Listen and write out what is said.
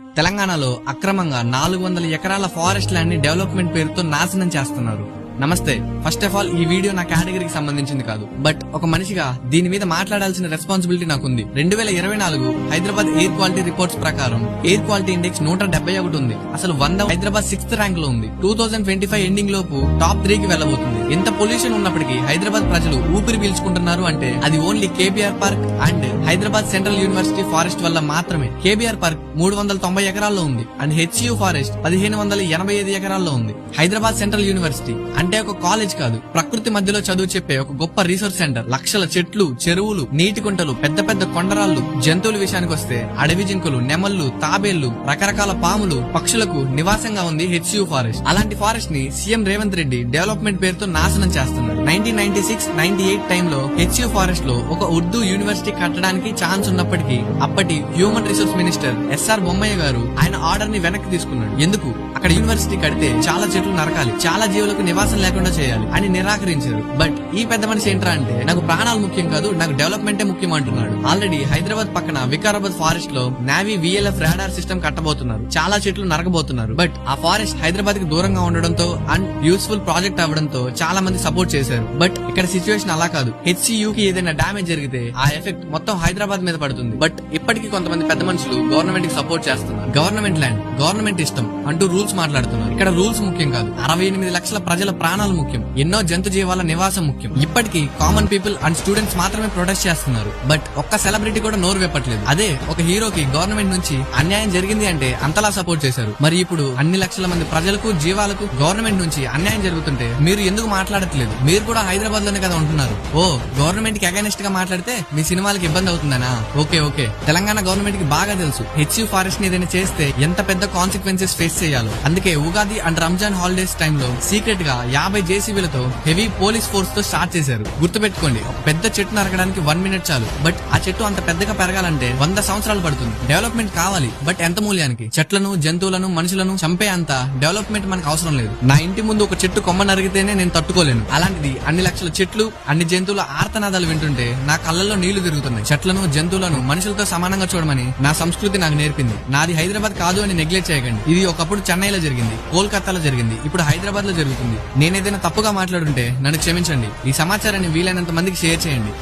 తెలంగాణలో అక్రమంగా నాలుగు వందల ఎకరాల ఫారెస్ట్ ల్యాండ్ని డెవలప్మెంట్ పేరుతో నాశనం చేస్తున్నారు. నమస్తే. ఫస్ట్ ఆఫ్ ఆల్ ఈ వీడియో నా కేటగిరీకి సంబంధించింది కాదు. బట్ ఒక మనిషిగా దీని మీద మాట్లాడాల్సిన రెస్పాన్సిబిలిటీ నాకుంది. రెండు వేల ఇరవై నాలుగు హైదరాబాద్ ఎయిర్ క్వాలిటీ రిపోర్ట్స్ ప్రకారం ఎయిర్ క్వాలిటీ ఇండెక్స్ నూట డెబ్బై ఒకటి ఉంది. అసలు వంద హైదరాబాద్ సిక్స్త్ ర్యాంక్లో ఉంది. Two thousand twenty five ending లోపు టాప్ త్రీ కి వెళ్ళబోతుంది. ఎంత పొల్యూషన్ ఉన్నప్పటికీ హైదరాబాద్ ప్రజలు ఊపిరి పీల్చుకుంటున్నారు అంటే అది only KBR park and Hyderabad central university forest వల్ల మాత్రమే. కేబీఆర్ పార్క్ మూడు వందల తొంభై ఎకరాల్లో ఉంది. అండ్ హెచ్యూ ఫారెస్ట్ పదిహేను వందల ఎనభై ఐదు ఎకరాల్లో ఉంది. హైదరాబాద్ సెంట్రల్ యూనివర్సిటీ అంటే ఒక కాలేజ్ కాదు. ప్రకృతి మధ్యలో చదువు చెప్పే ఒక గొప్ప రీసెర్చ్ సెంటర్. లక్షల చెట్లు చెరువులు నీటి కుంటలు పెద్ద పెద్ద కొండరాళ్ళు జంతువుల విషయానికి వస్తే అడవి జింకలు నెమళ్ళు తాబేళ్ళు రకరకాల పాములు పక్షులకు నివాసంగా ఉంది హెచ్యూ ఫారెస్ట్. అలాంటి ఫారెస్ట్ని సీఎం రేవంత్ రెడ్డి డెవలప్మెంట్ పేరుతో నాశనం చేస్తున్నారు. Nineteen ninety six ninety eight టైంలో హెచ్యూ ఫారెస్ట్లో ఒక ఉర్దూ యూనివర్సిటీ కట్టడానికి ఛాన్స్ ఉన్నప్పటికీ అప్పటి human resource minister SR Bommai garu ఆయన ఆర్డర్ని వెనక్కి తీసుకున్నాడు. ఎందుకు? అక్కడ యూనివర్సిటీ కడితే చాలా చెట్లు నరకాలి. చాలా జీవులకు నివాసం లేకుండా చేయాలి. అని నిరాకరించారు బట్ ఈ పెద్ద మనిషి ఏంట్రా అంటే నాకు ప్రాణాలు ముఖ్యం కాదు నాకు డెవలప్మెంటే ముఖ్యం అంటున్నాడు. ఆల్రెడీ హైదరాబాద్ పక్కన వికారాబాద్ ఫారెస్ట్లో నావీ విఎల్ఎఫ్ రాడార్ సిస్టమ్ కట్టబోతున్నారు. చాలా చెట్లు నరకబోతున్నారు. బట్ ఆ ఫారెస్ట్ హైదరాబాద్కి దూరంగా ఉండడంతో అండ్ యూస్ఫుల్ ప్రాజెక్ట్ అవ్వడంతో చాలా మంది సపోర్ట్ చేశారు. బట్ ఇక్కడ సిచ్యువేషన్ అలా కాదు. హెచ్సియూ కి ఏదైనా డామేజ్ జరిగితే ఆ ఎఫెక్ట్ మొత్తం హైదరాబాద్ మీద పడుతుంది. బట్ ఇప్పటికీ కొంతమంది పెద్ద మనుషులు గవర్నమెంట్కి సపోర్ట్ చేస్తున్నారు. గవర్నమెంట్ ల్యాండ్ గవర్నమెంట్ ఇష్టం అంటూ రూల్స్ మాట్లాడుతున్నారు. ఇక్కడ రూల్స్ ముఖ్యం కాదు. అరవై ఎనిమిది లక్షల ప్రజల ప్రాణాలు ముఖ్యం. ఎన్నో జంతు జీవాల నివాసం ముఖ్యం. ఇప్పటికీ కామన్ పీపుల్ అండ్ స్టూడెంట్స్ మాత్రమే ప్రొటెస్ట్ చేస్తున్నారు. బట్ ఒక్క సెలబ్రిటీ కూడా నోరు వెప్పట్లేదు. అదే ఒక హీరోకి గవర్నమెంట్ నుంచి అన్యాయం జరిగింది అంటే అంతలా సపోర్ట్ చేశారు. మరి ఇప్పుడు అన్ని లక్షల మంది ప్రజలకు జీవాలకు గవర్నమెంట్ నుంచి అన్యాయం జరుగుతుంటే మీరు ఎందుకు మాట్లాడట్లేదు? మీరు కూడా హైదరాబాద్లోనే కదా ఉంటున్నారు. ఓ గవర్నమెంట్కి అగైనెస్ట్గా మాట్లాడితే మీ సినిమాలకి ఇబ్బంది అవుతుందనా? Okay okay. తెలంగాణ గవర్నమెంట్కి బాగా తెలుసు. హెచ్యూ ఫారెస్ట్ని ఏదైనా చేస్తే ఎంత పెద్ద కాన్సిక్వెన్సెస్ ఫేస్ చేయాలో. అందుకే Ugadi and Ramzan holidays time సీక్రెట్గా యాభై జేసీబీలతో హెవీ పోలీస్ ఫోర్స్తో స్టార్ట్ చేశారు. గుర్తుపెట్టుకోండి పెద్ద చెట్టు నరకడానికి వన్ మినిట్ చాలు. బట్ ఆ చెట్టు అంత పెద్దగా పెరగాలంటే వంద సంవత్సరాలు పడుతుంది. డెవలప్మెంట్ కావాలి బట్ ఎంత మూల్యానికి? చెట్లను జంతువులను మనుషులను చంపే అంత డెవలప్మెంట్ మనకు అవసరం లేదు. నా ఇంటి ముందు ఒక చెట్టు కొమ్మ నరిగితేనే నేను తట్టుకోలేను. అలాంటిది అన్ని లక్షల చెట్లు అన్ని జంతువుల ఆర్తనాదాలు వింటుంటే నా కళ్ళల్లో నీళ్ళు తిరుగుతున్నాయి. చెట్లను జంతువులను మనుషులతో సమానంగా చూడమని నా సంస్కృతి నాకు నేర్పింది. నాది హైదరాబాద్ కాదు అని నెగ్లెక్ట్ చేయకండి. ఇది ఒకప్పుడు చెన్నైలో జరిగింది కోల్కతాలో జరిగింది ఇప్పుడు హైదరాబాద్లో జరుగుతుంది. నేనేదైనా తప్పుగా మాట్లాడుంటే నన్ను క్షమించండి. ఈ సమాచారాన్ని వీలైనంత మందికి షేర్ చేయండి.